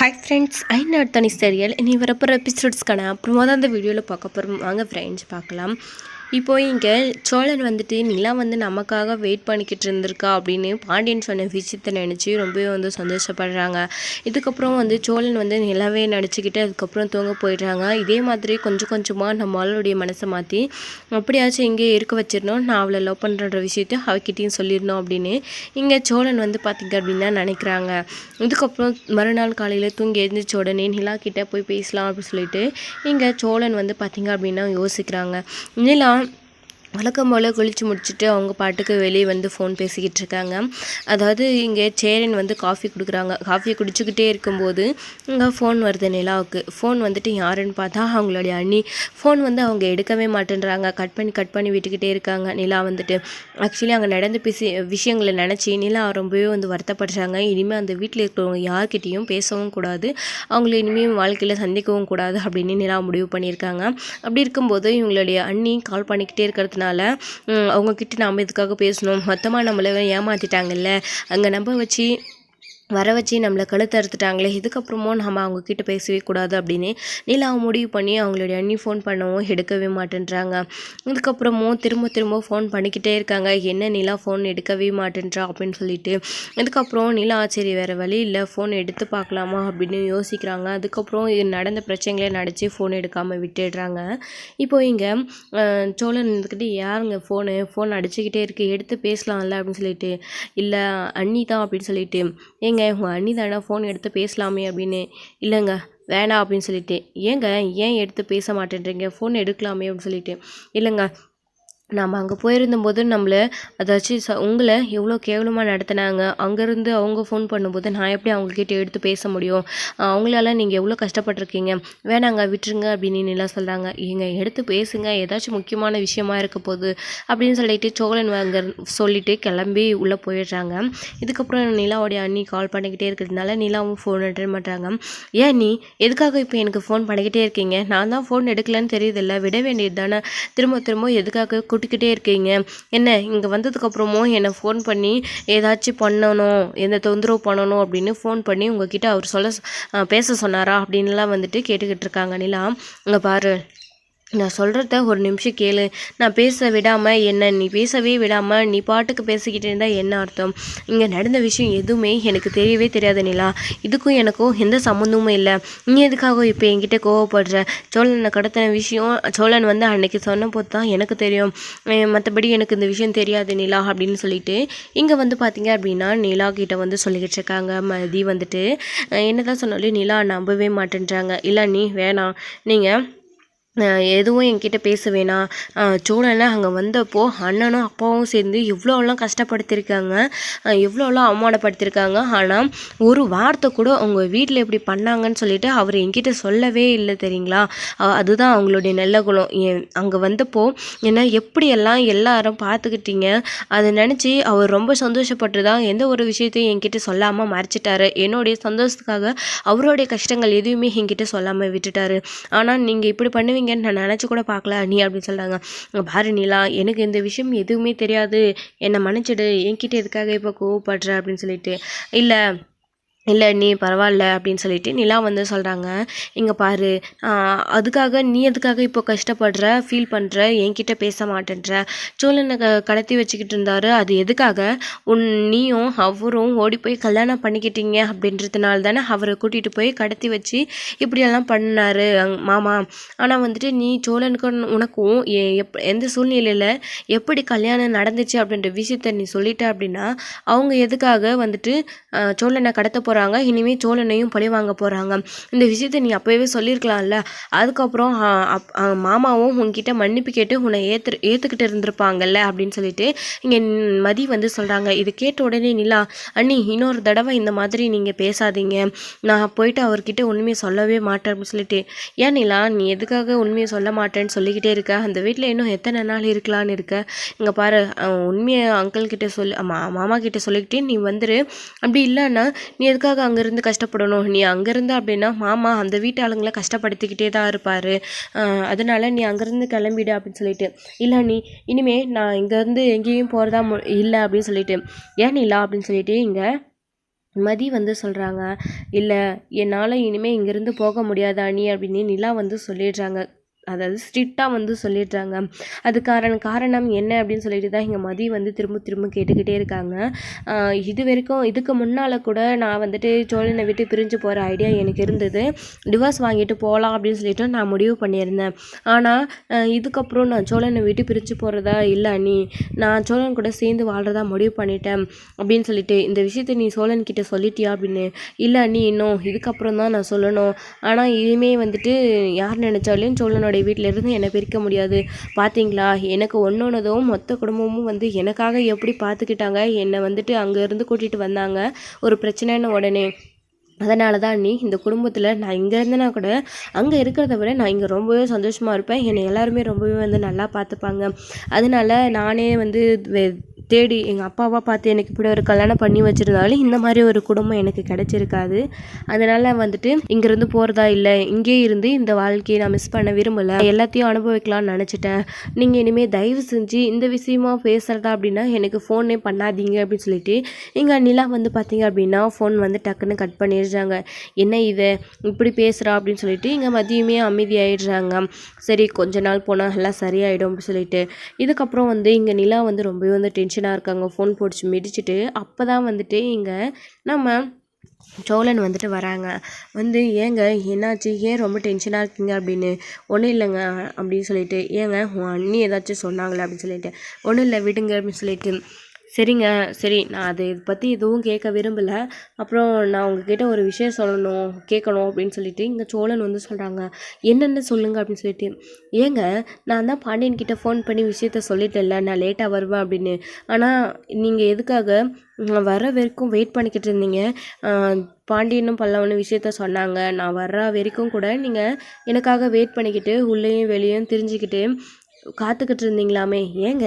Hi friends ஐ நாட் தனி சீரியல் இனி வரப்போகிற எபிசோட்ஸ்க்கான அப்புறமா தான் அந்த வீடியோவில் பார்க்க போகிறோம் வாங்க ஃப்ரெண்ட்ஸ் பார்க்கலாம். இப்போ இங்கே சோழன் வந்துட்டு நிலா வந்து நமக்காக வெயிட் பண்ணிக்கிட்டு இருந்திருக்கா? அப்படின்னு பாண்டியன் சொன்ன விஷயத்தை நினச்சி ரொம்பவே வந்து சந்தோஷப்படுறாங்க. இதுக்கப்புறம் வந்து சோழன் வந்து நிலாவே நடிச்சுக்கிட்டு அதுக்கப்புறம் தூங்க போயிடுறாங்க. இதே மாதிரி கொஞ்சம் கொஞ்சமாக நம்ம ஆளுடைய மனசை மாற்றி அப்படியாச்சும் இங்கே இருக்க வச்சிடணும். நான் அவளை லவ் பண்ணுற விஷயத்த அவகிட்டையும் சொல்லிடணும் அப்படின்னு இங்கே சோழன் வந்து பார்த்திங்க அப்படின்னா நினைக்கிறாங்க. இதுக்கப்புறம் மறுநாள் காலையில் தூங்கி எழுந்திரிச்ச உடனே நிலா கிட்டே போய் பேசலாம் அப்படின்னு சொல்லிட்டு இங்கே சோழன் வந்து பார்த்திங்க அப்படின்னா யோசிக்கிறாங்க. நிலா வழக்கம் போல் குளித்து முடிச்சுட்டு அவங்க பாட்டுக்கு வெளியே வந்து ஃபோன் பேசிக்கிட்டு இருக்காங்க அதாவது இங்கே சேரன் வந்து காஃபி கொடுக்குறாங்க. காஃபி குடிச்சுக்கிட்டே இருக்கும்போது இங்கே ஃபோன் வருது நிலாவுக்கு. ஃபோன் வந்துட்டு யாருன்னு பார்த்தா அவங்களுடைய அண்ணி. ஃபோன் வந்து அவங்க எடுக்கவே மாட்டேன்றாங்க. கட் பண்ணி கட் பண்ணி விட்டுக்கிட்டே இருக்காங்க. நிலா வந்துட்டு. ஆக்சுவலி அங்கே நடந்து பேசி விஷயங்களை நினச்சி நிலா ரொம்பவே வந்து வருத்தப்படுறாங்க. இனிமேல் அந்த வீட்டில் இருக்கிறவங்க யார்கிட்டேயும் பேசவும் கூடாது. அவங்கள இனிமேல் வாழ்க்கையில் சந்திக்கவும் கூடாது அப்படின்னு நிலா முடிவு பண்ணியிருக்காங்க. அப்படி இருக்கும்போது இவங்களுடைய அண்ணி கால் பண்ணிக்கிட்டே இருக்கிறது இருக்கிறதுனால அவங்கக்கிட்ட நாம் இதுக்காக பேசணும்? மொத்தமாக நம்மளை ஏமாற்றிட்டாங்கல்ல அங்கே நம்ப வச்சு வர வச்சு நம்மளை கழுத்து அறுத்துட்டாங்களே இதுக்கப்புறமும் நம்ம அவங்கக்கிட்ட பேசவே கூடாது அப்படின்னு நிலாவை முடிவு பண்ணி அவங்களுடைய அண்ணி ஃபோன் பண்ணவும் எடுக்கவே மாட்டேன்றாங்க. இதுக்கப்புறமும் திரும்ப திரும்ப ஃபோன் பண்ணிக்கிட்டே இருக்காங்க. என்ன நிலா ஃபோன் எடுக்கவே மாட்டேன்றா அப்படின்னு சொல்லிட்டு. இதுக்கப்புறம் நிலா சரி வேறு வழி இல்லை ஃபோன் எடுத்து பார்க்கலாமா அப்படின்னு யோசிக்கிறாங்க. அதுக்கப்புறம் இது நடந்த பிரச்சனைகளை நடித்து ஃபோன் எடுக்காமல் விட்டுடுறாங்க. இப்போ இங்கே சோழன் இருந்துக்கிட்டு யாருங்க ஃபோனு ஃபோன் அடிச்சுக்கிட்டே இருக்குது எடுத்து பேசலாம்ல அப்படின்னு சொல்லிட்டு இல்லை அண்ணி தான் அப்படின்னு சொல்லிட்டு எங்கள் ஏங்க உங்கள் அண்ணி தானே ஃபோன் எடுத்து பேசலாமே அப்படின்னு. இல்லைங்க வேணாம் அப்படின்னு சொல்லிட்டு. ஏங்க ஏன் எடுத்து பேச மாட்டேன்றீங்க? ஃபோன் எடுக்கலாமே அப்படின்னு சொல்லிட்டு. இல்லைங்க நாம் அங்கே போயிருந்தபோது நம்மளை அதாச்சும் ச உங்களை எவ்வளோ கேவலமாக நடத்தினாங்க அங்கேருந்து அவங்க ஃபோன் பண்ணும்போது நான் எப்படி அவங்கக்கிட்ட எடுத்து பேச முடியும்? அவங்களால நீங்கள் எவ்வளோ கஷ்டப்பட்டிருக்கீங்க? வேணாங்க விட்டுருங்க அப்படின்னு நிலா சொல்கிறாங்க ஏங்க எடுத்து பேசுங்க ஏதாச்சும் முக்கியமான விஷயமா இருக்க போகுது அப்படின்னு சொல்லிட்டு சோழன் அங்கே சொல்லிட்டு கிளம்பி உள்ளே போயிடுறாங்க. இதுக்கப்புறம் நிலாவுடைய அண்ணி கால் பண்ணிக்கிட்டே இருக்கிறதுனால நிலாவும் ஃபோன் அட்டன் பண்ணுறாங்க ஏன் நீ எதுக்காக இப்போ எனக்கு ஃபோன் பண்ணிக்கிட்டே இருக்கீங்க? நான் தான் ஃபோன் எடுக்கலன்னு தெரியுதில்ல விட வேண்டியது தானே. திரும்ப திரும்ப எதுக்காக போட்டுக்கிட்டே இருக்கீங்க. என்ன இங்கே வந்ததுக்கப்புறமும் என்னை ஃபோன் பண்ணி ஏதாச்சும் பண்ணணும் எந்த தொந்தரவு பண்ணணும் அப்படின்னு ஃபோன் பண்ணி உங்ககிட்ட அவர் சொல்ல பேச சொன்னாரா அப்படின்லாம் வந்துட்டு கேட்டுக்கிட்டு இருக்காங்க நிலா. இங்கே பாரு. நான் சொல்கிறத ஒரு நிமிஷம் கேளு. நான் பேச விடாமல் என்ன நீ பேசவே விடாமல் நீ பாட்டுக்கு பேசிக்கிட்டு இருந்தால் என்ன அர்த்தம்? இங்கே நடந்த விஷயம் எதுவுமே எனக்கு தெரியவே தெரியாது நிலா. இதுக்கும் எனக்கும் எந்த சம்மந்தமும் இல்லை. நீ எதுக்காக இப்போ என்கிட்ட கோவப்படுற? சோழனை கடத்தின விஷயம் சோழன் வந்து அன்னைக்கு சொன்ன போது தான் எனக்கு தெரியும். மற்றபடி எனக்கு இந்த விஷயம் தெரியாது நிலா அப்படின்னு சொல்லிட்டு இங்கே வந்து பார்த்தீங்க அப்படின்னா நிலா கிட்ட வந்து சொல்லிக்கிட்டு இருக்காங்க. மதி வந்துட்டு என்ன தான் சொன்னாலும் நிலா நம்பவே மாட்டேன்றாங்க. இல்லை நீ வேணாம். நீங்கள் எதுவும் என்கிட்ட பேச வேணாம் சோழனை அங்கே வந்தப்போ அண்ணனும் அப்பாவும் சேர்ந்து எவ்வளோலாம் கஷ்டப்படுத்தியிருக்காங்க எவ்வளோலாம் அவமானப்படுத்தியிருக்காங்க ஆனால் ஒரு வார்த்தை கூட அவங்க வீட்டில் எப்படி பண்ணாங்கன்னு சொல்லிட்டு அவர் என்கிட்ட சொல்லவே இல்லை தெரியுங்களா? அதுதான் அவங்களுடைய நல்ல குணம். அங்கே வந்தப்போ என்ன எப்படியெல்லாம் எல்லாரும் பார்த்துக்கிட்டீங்க? அதை நினச்சி அவர் ரொம்ப சந்தோஷப்பட்டு தான் எந்த ஒரு விஷயத்தையும் என்கிட்ட சொல்லாமல் மறைச்சிட்டாரு. என்னுடைய சந்தோஷத்துக்காக அவருடைய கஷ்டங்கள் எதுவுமே என்கிட்ட சொல்லாமல் விட்டுட்டாரு. ஆனால் நீங்கள் இப்படி பண்ணுவீங்க பண்ணுவீங்கன்னு நான் நினச்சி கூட பார்க்கல நீ அப்படின்னு சொல்கிறாங்க பாரு நீலா எனக்கு இந்த விஷயம் எதுவுமே தெரியாது. என்னை மன்னிச்சிடு. என்கிட்ட எதுக்காக இப்போ கோவப்படுற அப்படின்னு சொல்லிட்டு. இல்லை இல்லை நீ பரவாயில்ல அப்படின்னு சொல்லிட்டு நிலா வந்து சொல்கிறாங்க இங்கே பாரு அதுக்காக நீ எதுக்காக இப்போ கஷ்டப்படுற ஃபீல் பண்ணுற என்கிட்ட பேச மாட்டேன்ற? சோழனை க கடத்தி வச்சுக்கிட்டு இருந்தார் அது எதுக்காக? உன் நீயும் அவரும் ஓடி போய் கல்யாணம் பண்ணிக்கிட்டீங்க அப்படின்றதுனால தானே அவரை கூட்டிகிட்டு போய் கடத்தி வச்சு இப்படியெல்லாம் பண்ணார் மாமா. ஆனால் வந்துட்டு நீ சோழனுக்கு உனக்கும் எப் எந்த சூழ்நிலையில் எப்படி கல்யாணம் நடந்துச்சு? அப்படின்ற விஷயத்த நீ சொல்லிட்ட அப்படின்னா அவங்க எதுக்காக வந்துட்டு சோழனை கடத்த போகிறாங்க இனிமேல் சோழனையும் பழி வாங்க போகிறாங்க இந்த விஷயத்த நீ அப்போவே சொல்லியிருக்கலாம்ல. அதுக்கப்புறம் மாமாவும் உங்ககிட்ட மன்னிப்பு கேட்டு உன்னை ஏற்று ஏற்றுக்கிட்டு இருந்திருப்பாங்கல்ல அப்படின்னு சொல்லிட்டு இங்கே மதி வந்து சொல்கிறாங்க இது கேட்ட உடனே நிலா அண்ணி இன்னொரு தடவை இந்த மாதிரி நீங்கள் பேசாதீங்க. நான் போயிட்டு அவர்கிட்ட உண்மையை சொல்லவே மாட்டேன் அப்படின்னு சொல்லிட்டு. ஏன் நிலா நீ எதுக்காக உண்மையை சொல்ல மாட்டேன்னு சொல்லிக்கிட்டே இருக்க? அந்த வீட்டில் இன்னும் எத்தனை நாள் இருக்கலான்னு இருக்க? இங்கே பாரு உண்மையை அங்கிள் கிட்ட சொல்லி மாமா கிட்ட சொல்லிக்கிட்டே நீ வந்துரு. அப்படி இல்லைன்னா நீ எதுக்கு எதுக்காக அங்கேருந்து கஷ்டப்படணும்? நீ அங்கேருந்து அப்படின்னா மாமா அந்த வீட்டு ஆளுங்களை கஷ்டப்படுத்திக்கிட்டே தான் இருப்பார். அதனால் நீ அங்கேருந்து கிளம்பிடு அப்படின்னு சொல்லிட்டு. இல்லை நீ இனிமே நான் இங்கேருந்து எங்கேயும் போகிறதா மு இல்லை அப்படின்னு சொல்லிட்டு. ஏன் இல்லை? அப்படின்னு சொல்லிட்டு இங்கே மதி வந்து சொல்கிறாங்க இல்லை என்னால் இனிமேல் இங்கேருந்து போக முடியாதா நீ அப்படின்னு நிலா வந்து சொல்லிடுறாங்க. அதாவது ஸ்ட்ரிக்டாக வந்து சொல்லிடுறாங்க. அது காரணம் காரணம் என்ன அப்படின்னு சொல்லிட்டு தான் எங்கள் மதி வந்து திரும்ப திரும்ப கேட்டுக்கிட்டே இருக்காங்க. இது வரைக்கும் இதுக்கு முன்னால் கூட நான் வந்துட்டு சோழனை விட்டு பிரிஞ்சு போகிற ஐடியா எனக்கு இருந்தது. டிவோர்ஸ் வாங்கிட்டு போகலாம் அப்படின்னு சொல்லிட்டு நான் முடிவு பண்ணியிருந்தேன். ஆனால் இதுக்கப்புறம் நான் சோழனை விட்டு பிரிஞ்சு போகிறதா இல்லை நீ நான் சோழன் கூட சேர்ந்து வாழ்கிறதா முடிவு பண்ணிட்டேன் அப்படின்னு சொல்லிட்டு இந்த விஷயத்தை நீ சோழன் கிட்ட சொல்லிட்டியா அப்படின்னு? இல்லை நீ இன்னும் இதுக்கப்புறம் தான் நான் சொல்லணும். ஆனால் இனிமே வந்துட்டு யார் நினச்சாலையும் சோழனுடைய என்னுடைய இருந்து என்னை பிரிக்க முடியாது. பார்த்தீங்களா எனக்கு ஒன்றொன்னதும் மொத்த குடும்பமும் வந்து எனக்காக எப்படி பார்த்துக்கிட்டாங்க என்னை வந்துட்டு அங்கேருந்து கூட்டிகிட்டு வந்தாங்க. ஒரு பிரச்சனைன்னு உடனே. அதனால தான் நீ இந்த குடும்பத்தில் நான் இங்கே இருந்தேனா கூட அங்கே இருக்கிறத விட நான் இங்கே ரொம்பவே சந்தோஷமாக இருப்பேன். என்னை எல்லாருமே ரொம்பவே வந்து நல்லா பார்த்துப்பாங்க அதனால நானே வந்து தேடி எங்கள் அப்பாவாக பார்த்து எனக்கு இப்படி ஒரு கல்யாணம் பண்ணி வச்சுருந்தாலும் இந்த மாதிரி ஒரு குடும்பம் எனக்கு கிடச்சிருக்காது. அதனால் வந்துட்டு இங்கேருந்து போகிறதா இல்லை. இங்கேயே இருந்து இந்த வாழ்க்கையை நான் மிஸ் பண்ண விரும்பலை. எல்லாத்தையும் அனுபவிக்கலாம்னு நினச்சிட்டேன். நீங்கள் இனிமேல் தயவு செஞ்சு இந்த விஷயமா பேசுகிறதா அப்படின்னா எனக்கு ஃபோனே பண்ணாதீங்க அப்படின்னு சொல்லிட்டு இங்கே நிலா வந்து பார்த்தீங்க அப்படின்னா ஃபோன் வந்து டக்குன்னு கட் பண்ணிடுறாங்க. என்ன இது இப்படி பேசுகிறா அப்படின்னு சொல்லிட்டு இங்கே மதியமே அமைதியாயிடுறாங்க. சரி கொஞ்ச நாள் போனால் எல்லாம் சரியாயிடும் அப்படின்னு சொல்லிட்டு. இதுக்கப்புறம் வந்து இங்கே நிலா வந்து ரொம்பவே வந்து டென்ஷன் டென்ஷனாக இருக்காங்க. ஃபோன் போட்டு மிடிச்சிட்டு அப்போ தான் வந்துட்டு இங்கே நம்ம சோழன் வந்துட்டு வராங்க. வந்து ஏங்க என்னாச்சு? ஏன் ரொம்ப டென்ஷனாக இருக்கீங்க? அப்படின்னு. ஒன்றும் இல்லைங்க அப்படின்னு சொல்லிட்டு. ஏங்க உன் அண்ணி ஏதாச்சும் சொன்னாங்களே? அப்படின்னு சொல்லிட்டு. ஒன்றும் இல்லை விடுங்க அப்படின்னு சொல்லிட்டு. சரிங்க சரி. நான் அதை பற்றி எதுவும் கேட்க விரும்பலை. அப்புறம் நான் உங்ககிட்ட ஒரு விஷயம் சொல்லணும் கேட்கணும் அப்படின்னு சொல்லிட்டு இங்கே சோழன் வந்து சொல்கிறாங்க என்னென்ன சொல்லுங்க அப்படின்னு சொல்லிட்டு. ஏங்க நான் தான் பாண்டியன் கிட்ட ஃபோன் பண்ணி விஷயத்த சொல்லிட்டேன்ல நான் லேட்டாக வருவேன் அப்படின்னு. ஆனால் நீங்கள் எதுக்காக வர வரைக்கும் வெயிட் பண்ணிக்கிட்டு இருந்தீங்க? பாண்டியனும் பல்லவனும் விஷயத்த சொன்னாங்க. நான் வர்ற வரைக்கும் கூட நீங்கள் எனக்காக வெயிட் பண்ணிக்கிட்டு உள்ளேயும் வெளியும் தெரிஞ்சுக்கிட்டு காத்துக்கிட்டு இருந்தீங்களாமே? ஏங்க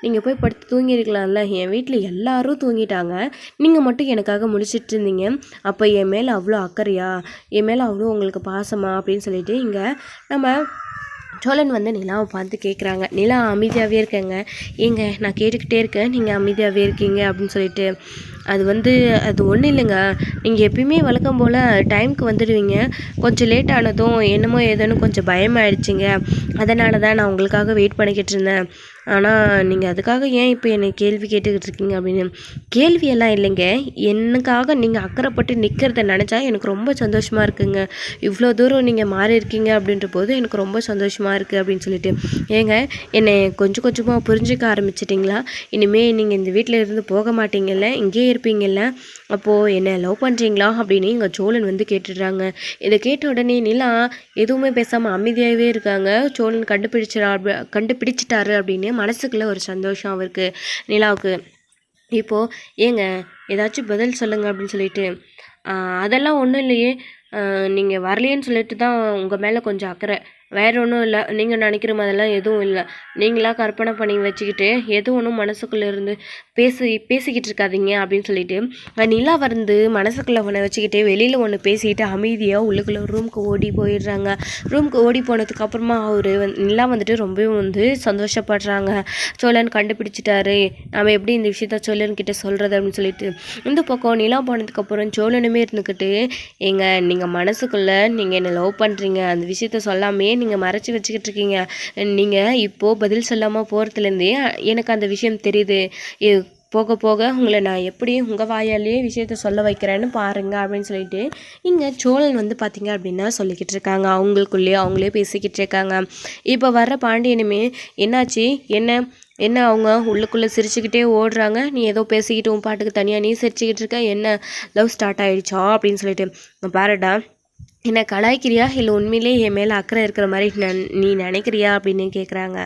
நீங்கள் போய் படுத்து தூங்கியிருக்கலாம்ல. என் வீட்டில் எல்லாரும் தூங்கிட்டாங்க. நீங்கள் மட்டும் எனக்காக முழிச்சிட்டு இருந்தீங்க. அப்போ என் மேலே அவ்வளோ அக்கறையா? என் மேலே அவ்வளோ உங்களுக்கு பாசமா? அப்படின்னு சொல்லிட்டு இங்கே நம்ம சோழன் வந்து நிலாவை பார்த்து கேட்குறாங்க நிலா அமைதியாகவே இருக்கேங்க. ஏங்க நான் கேட்டுக்கிட்டே இருக்கேன். நீங்கள் அமைதியாகவே இருக்கீங்க அப்படின்னு சொல்லிட்டு அது வந்து அது ஒன்றும் இல்லைங்க. நீங்கள் எப்பயுமே வழக்கம் போல் டைம்க்கு வந்துடுவீங்க. கொஞ்சம் லேட் ஆனதும் என்னமோ ஏதோன்னு கொஞ்சம் பயமாயிடுச்சிங்க. அதனால தான் நான் உங்களுக்காக வெயிட் பண்ணிக்கிட்டு இருந்தேன். ஆனால் நீங்கள் அதுக்காக ஏன் இப்போ என்னை கேள்வி கேட்டுக்கிட்டு இருக்கீங்க அப்படின்னு? கேள்வியெல்லாம் இல்லைங்க. எனக்காக நீங்கள் அக்கறைப்பட்டு நிற்கிறத நினச்சா எனக்கு ரொம்ப சந்தோஷமாக இருக்குங்க. இவ்வளோ தூரம் நீங்கள் மாறி இருக்கீங்க அப்படின்ற போது எனக்கு ரொம்ப சந்தோஷமாக இருக்குது அப்படின்னு சொல்லிட்டு. ஏங்க என்னை கொஞ்சம் கொஞ்சமாக புரிஞ்சுக்க ஆரம்பிச்சிட்டிங்களா? இனிமேல் நீங்கள் இந்த வீட்டில் இருந்து போக மாட்டீங்கல்ல இங்கேயே இருப்பீங்கல்ல. அப்போது என்னை லவ் பண்ணுறீங்களா அப்படின்னு எங்கள் சோழன் வந்து கேட்டுடுறாங்க. இதை கேட்ட உடனே நிலா எதுவுமே பேசாமல் அமைதியாகவே இருக்காங்க. சோழன் கண்டுபிடிச்சிடா கண்டுபிடிச்சிட்டாரு அப்படின்னு மனசுக்குள்ள ஒரு சந்தோஷம் அவருக்கு நிலாவுக்கு. இப்போது ஏங்க ஏதாச்சும் பதில் சொல்லுங்கள் அப்படின்னு சொல்லிட்டு அதெல்லாம் ஒன்றும் இல்லையே. நீங்கள் வரலையேன்னு சொல்லிட்டு தான் உங்கள் மேலே கொஞ்சம் அக்கறை. வேற ஒன்றும் இல்லை நீங்கள் நினைக்கிற மாதிரிலாம் எதுவும் இல்லை. நீங்களாக கற்பனை பண்ணி வச்சுக்கிட்டு எது ஒன்றும் மனசுக்குள்ளே இருந்து பேசி பேசிக்கிட்டு இருக்காதீங்க அப்படின்னு சொல்லிட்டு நிலா வந்து மனசுக்குள்ளே ஒன்று வச்சுக்கிட்டு வெளியில் ஒன்று பேசிக்கிட்டு அமைதியாக உள்ளுக்குள்ளே ரூமுக்கு ஓடி போயிடுறாங்க. ரூமுக்கு ஓடி போனதுக்கப்புறமா அவர் நிலா வந்துட்டு ரொம்பவும் வந்து சந்தோஷப்படுறாங்க. சோழன் கண்டுபிடிச்சிட்டாரு. நம்ம எப்படி இந்த விஷயத்த சோழன் கிட்ட சொல்கிறது அப்படின்னு சொல்லிட்டு இந்த பக்கம் நிலா போனதுக்கப்புறம் சோழனுமே இருந்துக்கிட்டு ஏங்க நீங்கள் மனசுக்குள்ளே நீங்கள் என்னை லவ் பண்ணுறீங்க அந்த விஷயத்த சொல்லாமே நீங்கள் மறைச்சி வச்சுக்கிட்டு இருக்கீங்க. நீங்கள் இப்போது பதில் சொல்லாமல் போகிறதுலேருந்தே எனக்கு அந்த விஷயம் தெரியுது. போக போக உங்களை நான் எப்படி உங்கள் வாயாலேயே விஷயத்த சொல்ல வைக்கிறேன்னு பாருங்கள் அப்படின்னு சொல்லிட்டு இங்கே சோழன் வந்து பார்த்தீங்க அப்படின்னா சொல்லிக்கிட்டு இருக்காங்க. அவங்களுக்குள்ளேயே அவங்களே பேசிக்கிட்டு இருக்காங்க. இப்போ வர்ற பாண்டியனுமே என்னாச்சு? என்ன? என்ன அவங்க உள்ளுக்குள்ளே சிரிச்சுக்கிட்டே ஓடுறாங்க? நீ ஏதோ பேசிக்கிட்டு உன் பாட்டுக்கு தனியாக நீ சிரிச்சுக்கிட்டு இருக்க? என்ன? லவ் ஸ்டார்ட் ஆகிடுச்சா அப்படின்னு சொல்லிட்டு. பாருடா என்ன கலாய்க்கிறியா? இல்லை உண்மையிலே என் மேலே அக்கறை இருக்கிற மாதிரி நன் நீ நினைக்கிறியா? அப்படின்னு கேட்குறாங்க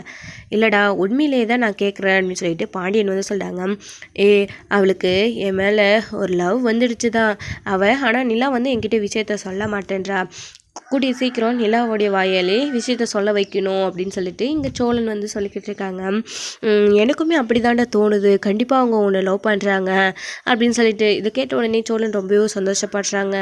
இல்லைடா உண்மையிலே தான் நான் கேட்குறேன் அப்படின்னு சொல்லிட்டு பாண்டியன் வந்து சொல்கிறாங்க ஏ அவளுக்கு என் மேலே ஒரு லவ் வந்துடுச்சு தான் அவள் ஆனால் நிலா வந்து என்கிட்ட விஷயத்த சொல்ல மாட்டேன்றா. கூடிய சீக்கிரம் நிலாவுடைய வாயாலே விஷயத்த சொல்ல வைக்கணும் அப்படின்னு சொல்லிட்டு இங்கே சோழன் வந்து சொல்லிக்கிட்டு இருக்காங்க. எனக்குமே அப்படி தோணுது. கண்டிப்பாக அவங்க உன்னை லவ் பண்ணுறாங்க அப்படின்னு சொல்லிட்டு இதை கேட்ட உடனே சோழன் ரொம்பவே சந்தோஷப்படுறாங்க.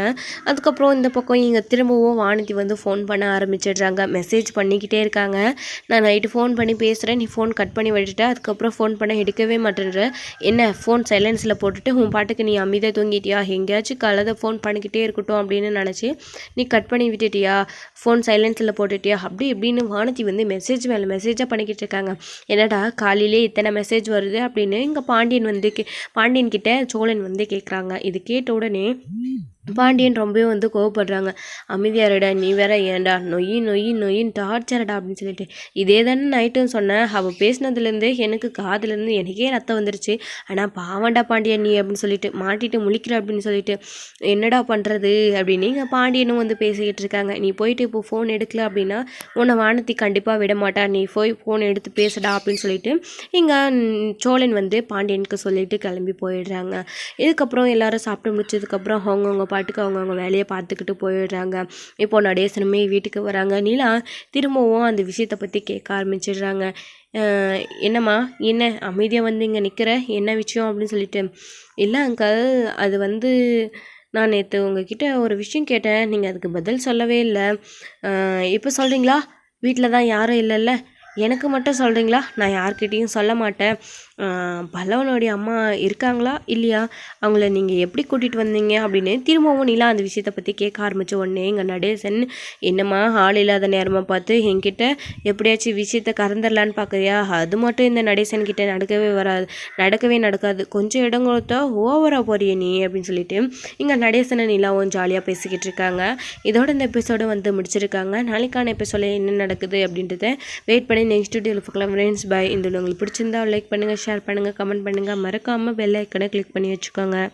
அதுக்கப்புறம் இந்த பக்கம் இங்கே திரும்பவும் வானதி வந்து ஃபோன் பண்ண ஆரம்பிச்சிடுறாங்க. மெசேஜ் பண்ணிக்கிட்டே இருக்காங்க. நான் நைட்டு ஃபோன் பண்ணி பேசுகிறேன் நீ ஃபோன் கட் பண்ணி விட்டுட்டு. அதுக்கப்புறம் ஃபோன் பண்ண எடுக்கவே மாட்டேன்ற. என்ன ஃபோன் சைலன்ஸில் போட்டுட்டு உன் பாட்டுக்கு நீ அமைதியாக தூங்கிட்டியா? எங்கேயாச்சும் கலதை ஃபோன் பண்ணிக்கிட்டே இருக்கட்டும் அப்படின்னு நினச்சி நீ கட் பண்ணி விட்டு விட்டுட்டியா ஃபோன் சைலன்ஸில் போட்டுட்டியா? அப்படி இப்படின்னு வானதி வந்து மெசேஜ் மேலே மெசேஜாக பண்ணிக்கிட்டு இருக்காங்க. என்னடா காலையிலே இத்தனை மெசேஜ் வருது அப்படின்னு இங்கே பாண்டியன் வந்து கே பாண்டியன் கிட்ட சோழன் வந்து கேட்குறாங்க இது கேட்ட உடனே பாண்டியன் ரொம்பவே வந்து கோவப்படுறாங்க. அமைதியாருடா நீ வேற ஏன்டா நொய் நொய் நொய்ன்னு டார்ச்சரடா அப்படின்னு சொல்லிட்டு. இதே தானே நைட்டும் சொன்னேன். அவள் பேசினதுலேருந்தே எனக்கு காதுலேருந்து எனக்கே ரத்தம் வந்துருச்சு. ஆனால் பாவண்டா பாண்டியன் நீ அப்படின்னு சொல்லிட்டு. மாட்டிட்டு முழிக்கிற அப்படின்னு சொல்லிட்டு. என்னடா பண்ணுறது அப்படின்னு இங்கே பாண்டியனும் வந்து பேசிக்கிட்டு இருக்காங்க. நீ போயிட்டு இப்போ ஃபோன் எடுக்கல அப்படின்னா உன்னை வானத்தி கண்டிப்பாக விட மாட்டா. நீ போய் ஃபோன் எடுத்து பேசுடா அப்படின்னு சொல்லிட்டு இங்கே சோழன் வந்து பாண்டியனுக்கு சொல்லிட்டு கிளம்பி போயிடுறாங்க. இதுக்கப்புறம் எல்லாரும் சாப்பிட்டு முடிச்சதுக்கப்புறம் அவங்கவுங்க பாட்டுக்கு அவங்கவுங்க வேலையை பார்த்துக்கிட்டு போயிடுறாங்க. இப்போ நடேசனுமே வீட்டுக்கு வராங்க. நீலா திரும்பவும் அந்த விஷயத்தை பற்றி கேட்க ஆரம்பிச்சிடுறாங்க. என்னம்மா என்ன? அமைதியாக வந்து இங்கே நிற்கிற என்ன விஷயம் அப்படின்னு சொல்லிட்டு. இல்லை அங்கிள் அது வந்து நான் நேற்று உங்ககிட்ட ஒரு விஷயம் கேட்டேன். நீங்கள் அதுக்கு பதில் சொல்லவே இல்லை. இப்போ சொல்கிறீங்களா வீட்டில் தான் யாரும் இல்லைல்ல. எனக்கு மட்டும் சொல்கிறீங்களா நான் யார்கிட்டேயும் சொல்ல மாட்டேன். பல்லவனுடைய அம்மா இருக்காங்களா? இல்லையா? அவங்கள நீங்கள் எப்படி கூட்டிகிட்டு வந்தீங்க? அப்படின்னு திரும்பவும் நிலா அந்த விஷயத்தை பற்றி கேட்க ஆரம்பித்த உடனே எங்கள் நடேசன் என்னம்மா ஆள் இல்லாத நேரமாக பார்த்து என்கிட்ட எப்படியாச்சும் விஷயத்த கறந்துடலான்னு பார்க்குறியா அது மட்டும் இந்த நடேசன் கிட்டே நடக்கவே வராது நடக்கவே நடக்காது. கொஞ்சம் இடம் கொடுத்தா ஓவராக போறிய நீ அப்படின்னு சொல்லிட்டு இங்கே நடேசனை நிலாவும் ஜாலியாக பேசிக்கிட்டு இருக்காங்க. இதோட இந்த எபிசோடு வந்து முடிச்சிருக்காங்க. நாளைக்கான எபிசோட என்ன நடக்குது அப்படின்றத வெயிட் பண்ணி நெக்ஸ்ட் வீடியோவில் பார்க்கலாம் ஃப்ரெண்ட்ஸ் பை இந்த உங்களுக்கு பிடிச்சிருந்தா லைக் பண்ணுங்கள் ஷேர் பண்ணுங்கள் கமெண்ட் பண்ணுங்கள் மறக்காமல் பெல் ஐக்கனை கிளிக் பண்ணி வச்சுக்கோங்க.